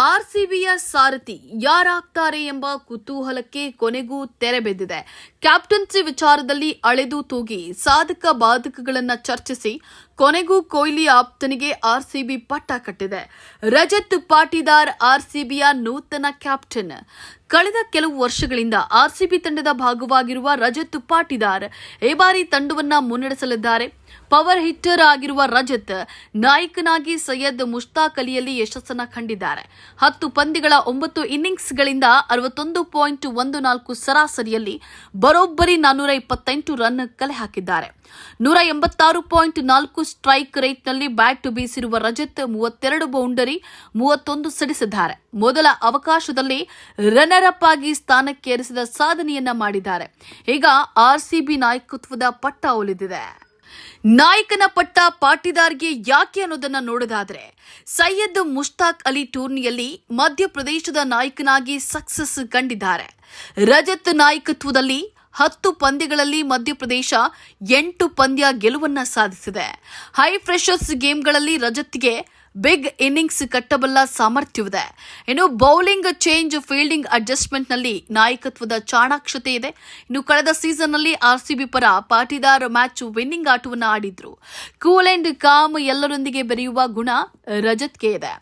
ಆರ್ಸಿಬಿಯ ಸಾರಥಿ ಯಾರಾಗ್ತಾರೆ ಎಂಬ ಕುತೂಹಲಕ್ಕೆ ಕೊನೆಗೂ ತೆರೆ ಬಿದ್ದಿದೆ. ಕ್ಯಾಪ್ಟನ್ಸಿ ವಿಚಾರದಲ್ಲಿ ಅಳೆದು ತೂಗಿ ಸಾಧಕ ಬಾಧಕಗಳನ್ನು ಚರ್ಚಿಸಿ ಕೊನೆಗೂ ಕೊಹ್ಲಿ ಆಪ್ತನಿಗೆ ಆರ್ಸಿಬಿ ಪಟ್ಟ ಕಟ್ಟಿದೆ. ರಜತ್ ಪಾಟಿದಾರ್ ಆರ್ಸಿಬಿಯ ನೂತನ ಕ್ಯಾಪ್ಟನ್. ಕಳೆದ ಕೆಲವು ವರ್ಷಗಳಿಂದ ಆರ್ಸಿಬಿ ತಂಡದ ಭಾಗವಾಗಿರುವ ರಜತ್ ಪಾಟಿದಾರ್ ಈ ಬಾರಿ ತಂಡವನ್ನ ಮುನ್ನಡೆಸಲಿದ್ದಾರೆ. ಪವರ್ ಹಿಟ್ಟರ್ ಆಗಿರುವ ರಜತ್ ನಾಯಕನಾಗಿ ಸೈಯದ್ ಮುಷ್ತಾಕ್ ಅಲಿಯಲ್ಲಿ ಯಶಸ್ಸನ್ನ ಕಂಡಿದ್ದಾರೆ. ಹತ್ತು ಪಂದ್ಯಗಳ ಒಂಬತ್ತು ಇನ್ನಿಂಗ್ಸ್ಗಳಿಂದ ಅರವತ್ತೊಂದು ಪಾಯಿಂಟ್ ಒಂದು ನಾಲ್ಕು ಸರಾಸರಿಯಲ್ಲಿ ಬರೋಬ್ಬರಿ ನಾನ್ನೂರ ಇಪ್ಪತ್ತೆಂಟು ರನ್ ಕಲೆ ಹಾಕಿದ್ದಾರೆ. ನೂರ ಎಂಬತ್ತಾರು ಪಾಯಿಂಟ್ ನಾಲ್ಕು ಸ್ಟ್ರೈಕ್ ರೇಟ್ನಲ್ಲಿ ಬ್ಯಾಟ್ ಬೀಸಿರುವ ರಜತ್ ಮೂವತ್ತೆರಡು ಬೌಂಡರಿ ಮೂವತ್ತೊಂದು ಸಡಿಸಿದ್ದಾರೆ. ಮೊದಲ ಅವಕಾಶದಲ್ಲಿ ರನ್ನರ್ ಅಪ್ ಆಗಿ ಸ್ಥಾನಕ್ಕೇರಿಸಿದ ಸಾಧನೆಯನ್ನ ಮಾಡಿದ್ದಾರೆ. ಈಗ ಆರ್ಸಿಬಿ ನಾಯಕತ್ವದ ಪಟ್ಟ ಒಲಿದಿದೆ. ನಾಯಕನ ಪಟ್ಟ ಪಾಟಿದಾರ್ಗೆ ಯಾಕೆ ಅನ್ನೋದನ್ನ ನೋಡೋದಾದ್ರೆ, ಸೈಯದ್ ಮುಷ್ತಾಕ್ ಅಲಿ ಟೂರ್ನಿಯಲ್ಲಿ ಮಧ್ಯಪ್ರದೇಶದ ನಾಯಕನಾಗಿ ಸಕ್ಸಸ್ ಕಂಡಿದ್ದಾರೆ. ರಜತ್ ನಾಯಕತ್ವದಲ್ಲಿ ಹತ್ತು ಪಂದ್ಯಗಳಲ್ಲಿ ಮಧ್ಯಪ್ರದೇಶ ಎಂಟು ಪಂದ್ಯ ಗೆಲುವನ್ನ ಸಾಧಿಸಿದೆ. ಹೈ ಫ್ರೆಷರ್ಸ್ ಗೇಮ್ಗಳಲ್ಲಿ ರಜತ್ಗೆ ಬಿಗ್ ಇನ್ನಿಂಗ್ಸ್ ಕಟ್ಟಬಲ್ಲ ಸಾಮರ್ಥ್ಯವಿದೆ. ಇನ್ನು ಬೌಲಿಂಗ್ ಚೇಂಜ್ ಫೀಲ್ಡಿಂಗ್ ಅಡ್ಜಸ್ಟ್ಮೆಂಟ್ನಲ್ಲಿ ನಾಯಕತ್ವದ ಚಾಣಾಕ್ಷತೆ ಇದೆ. ಇನ್ನು ಕಳೆದ ಸೀಸನ್ನಲ್ಲಿ ಆರ್ಸಿಬಿ ಪರ ಪಾಟಿದಾರ್ ಮ್ಯಾಚ್ ವಿನ್ನಿಂಗ್ ಆಟವನ್ನು ಆಡಿದ್ರು. ಕೂಲ್ ಅಂಡ್ ಕಾಮ್ ಎಲ್ಲರೊಂದಿಗೆ ಬೆರೆಯುವ ಗುಣ ರಜತ್ಗೆ ಇದೆ.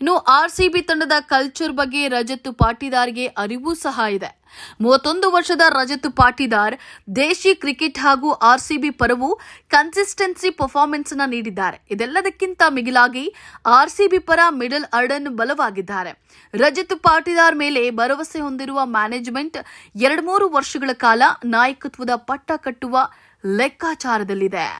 ಇನ್ನು ಆರ್ಸಿಬಿ ತಂಡದ ಕಲ್ಚರ್ ಬಗ್ಗೆ ರಜತ್ ಪಾಟಿದಾರ್ಗೆ ಅರಿವು ಸಹ ಇದೆ. ಮೂವತ್ತೊಂದು ವರ್ಷದ ರಜತ್ ಪಾಟಿದಾರ್, ದೇಶಿ ಕ್ರಿಕೆಟ್ ಹಾಗೂ ಆರ್ಸಿಬಿ ಪರವು ಕನ್ಸಿಸ್ಟೆನ್ಸಿ ಪರ್ಫಾರ್ಮೆನ್ಸ್ನ ನೀಡಿದ್ದಾರೆ. ಇದೆಲ್ಲದಕ್ಕಿಂತ ಮಿಗಿಲಾಗಿ ಆರ್ಸಿಬಿ ಪರ ಮಿಡಲ್ ಅರ್ಡನ್ ಬಲವಾಗಿದ್ದಾರೆ. ರಜತ್ ಪಾಟಿದಾರ್ ಮೇಲೆ ಭರವಸೆ ಹೊಂದಿರುವ ಮ್ಯಾನೇಜ್ಮೆಂಟ್ ಎರಡು ಮೂರು ವರ್ಷಗಳ ಕಾಲ ನಾಯಕತ್ವದ ಪಟ್ಟ ಕಟ್ಟುವ ಲೆಕ್ಕಾಚಾರದಲ್ಲಿದೆ.